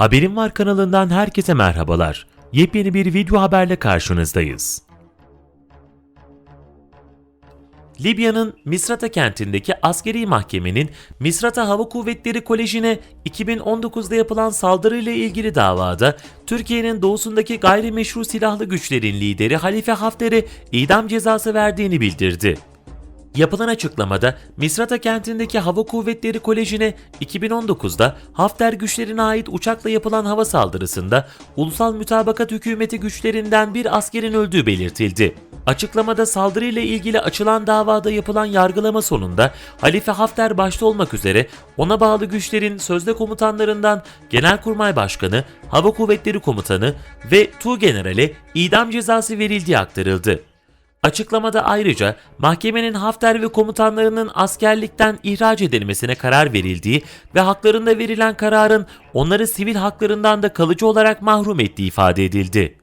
Haberim Var kanalından herkese merhabalar. Yepyeni bir video haberle karşınızdayız. Libya'nın Misrata kentindeki askeri mahkemenin Misrata Hava Kuvvetleri Koleji'ne 2019'da yapılan saldırıyla ilgili davada Türkiye'nin doğusundaki gayrimeşru silahlı güçlerin lideri Halife Hafter'e idam cezası verdiğini bildirdi. Yapılan açıklamada Misrata kentindeki Hava Kuvvetleri Koleji'ne 2019'da Hafter güçlerine ait uçakla yapılan hava saldırısında Ulusal Mütabakat Hükümeti güçlerinden bir askerin öldüğü belirtildi. Açıklamada saldırıyla ilgili açılan davada yapılan yargılama sonunda Halife Hafter başta olmak üzere ona bağlı güçlerin sözde komutanlarından Genelkurmay Başkanı, Hava Kuvvetleri Komutanı ve Tuğgeneral'e idam cezası verildiği aktarıldı. Açıklamada ayrıca mahkemenin Hafter ve komutanlarının askerlikten ihraç edilmesine karar verildiği ve haklarında verilen kararın onları sivil haklarından da kalıcı olarak mahrum ettiği ifade edildi.